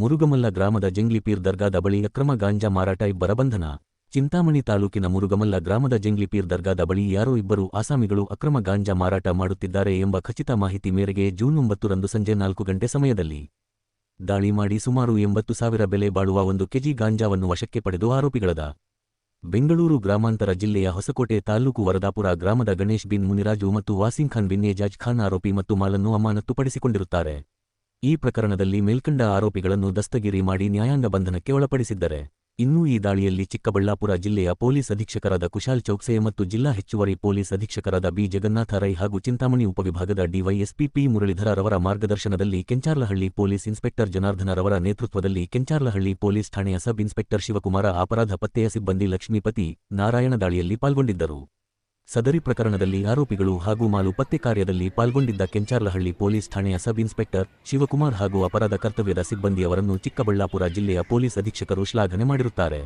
ಮುರುಗಮಲ್ಲ ಗ್ರಾಮದ ಜಂಗ್ಲಿಪೀರ್ ದರ್ಗಾದ ಬಳಿ ಅಕ್ರಮ ಗಾಂಜಾ ಮಾರಾಟ ಇಬ್ಬರ ಬಂಧನ. ಚಿಂತಾಮಣಿ ತಾಲೂಕಿನ ಮುರುಗಮಲ್ಲ ಗ್ರಾಮದ ಜಂಗ್ಲಿಪೀರ್ ದರ್ಗಾದ ಬಳಿ ಯಾರೋ ಇಬ್ಬರು ಆಸಾಮಿಗಳು ಅಕ್ರಮ ಗಾಂಜಾ ಮಾರಾಟ ಮಾಡುತ್ತಿದ್ದಾರೆ ಎಂಬ ಖಚಿತ ಮಾಹಿತಿ ಮೇರೆಗೆ ಜೂನ್ ಒಂಬತ್ತರಂದು ಸಂಜೆ ನಾಲ್ಕು ಗಂಟೆ ಸಮಯದಲ್ಲಿ. ದಾಳಿ ಮಾಡಿ ಸುಮಾರು ಎಂಬತ್ತು ಸಾವಿರ ಬೆಲೆ ಬಾಳುವ ಒಂದು ಕೆಜಿ ಗಾಂಜಾವನ್ನು ವಶಕ್ಕೆ ಪಡೆದು ಆರೋಪಿಗಳದ. ಬೆಂಗಳೂರು ಗ್ರಾಮಾಂತರ ಜಿಲ್ಲೆಯ ಹೊಸಕೋಟೆ ತಾಲೂಕು ವರದಾಪುರ ಗ್ರಾಮದ ಗಣೇಶ್ ಬಿನ್ ಮುನಿರಾಜು ಮತ್ತು ವಾಸಿಂ ಖಾನ್ ಬಿನ್ ಏಜಾಜ್ ಖಾನ್ ಆರೋಪಿ ಮತ್ತು ಮಾಲನ್ನು ಅಮಾನತ್ತುಪಡಿಸಿಕೊಂಡಿರುತ್ತಾರೆ ಈ ಪ್ರಕರಣದಲ್ಲಿ ಮೇಲ್ಕಂಡ ಆರೋಪಿಗಳನ್ನು ದಸ್ತಗಿರಿ ಮಾಡಿ ನ್ಯಾಯಾಂಗ ಬಂಧನಕ್ಕೆ ಒಳಪಡಿಸಿದ್ದರೆ, ಇನ್ನೂ ಈ ದಾಳಿಯಲ್ಲಿ ಚಿಕ್ಕಬಳ್ಳಾಪುರ ಜಿಲ್ಲೆಯ ಪೊಲೀಸ್ ಅಧೀಕ್ಷಕರಾದ ಕುಶಾಲ್ ಚೌಕ್ಸೆ ಮತ್ತು ಜಿಲ್ಲಾ ಹೆಚ್ಚುವರಿ ಪೊಲೀಸ್ ಅಧೀಕ್ಷಕರಾದ ಬಿ. ಜಗನ್ನಾಥ ರೈ ಹಾಗೂ ಚಿಂತಾಮಣಿ ಉಪವಿಭಾಗದ ಡಿವೈಎಸ್ಪಿ ಪಿ. ಮುರಳೀಧರರವರ ಮಾರ್ಗದರ್ಶನದಲ್ಲಿ ಕೆಂಚಾರ್ಲಹಳ್ಳಿ ಪೊಲೀಸ್ ಇನ್ಸ್ಪೆಕ್ಟರ್ ಜನಾರ್ದನರವರ ನೇತೃತ್ವದಲ್ಲಿ ಕೆಂಚಾರ್ಲಹಳ್ಳಿ ಪೊಲೀಸ್ ಠಾಣೆಯ ಸಬ್ ಇನ್ಸ್ಪೆಕ್ಟರ್ ಶಿವಕುಮಾರ ಅಪರಾಧ ಪತ್ತೆಯ ಸಿಬ್ಬಂದಿ ಲಕ್ಷ್ಮೀಪತಿ ನಾರಾಯಣ ದಾಳಿಯಲ್ಲಿ ಪಾಲ್ಗೊಂಡಿದ್ದರು. ಸದರಿ ಪ್ರಕರಣದಲ್ಲಿ ಆರೋಪಿಗಳು ಹಾಗೂ ಮಾಲು ಪತ್ತೆ ಕಾರ್ಯದಲ್ಲಿ ಪಾಲ್ಗೊಂಡಿದ್ದ ಕೆಂಚಾರ್ಲಹಳ್ಳಿ ಪೊಲೀಸ್ ಠಾಣೆಯ ಸಬ್ ಇನ್ಸ್ಪೆಕ್ಟರ್ ಶಿವಕುಮಾರ್ ಹಾಗೂ ಅಪರಾಧ ಕರ್ತವ್ಯದ ಸಿಬ್ಬಂದಿಯವರನ್ನು ಚಿಕ್ಕಬಳ್ಳಾಪುರ ಜಿಲ್ಲೆಯ ಪೊಲೀಸ್ ಅಧೀಕ್ಷಕರು ಶ್ಲಾಘನೆ ಮಾಡಿರುತ್ತಾರೆ.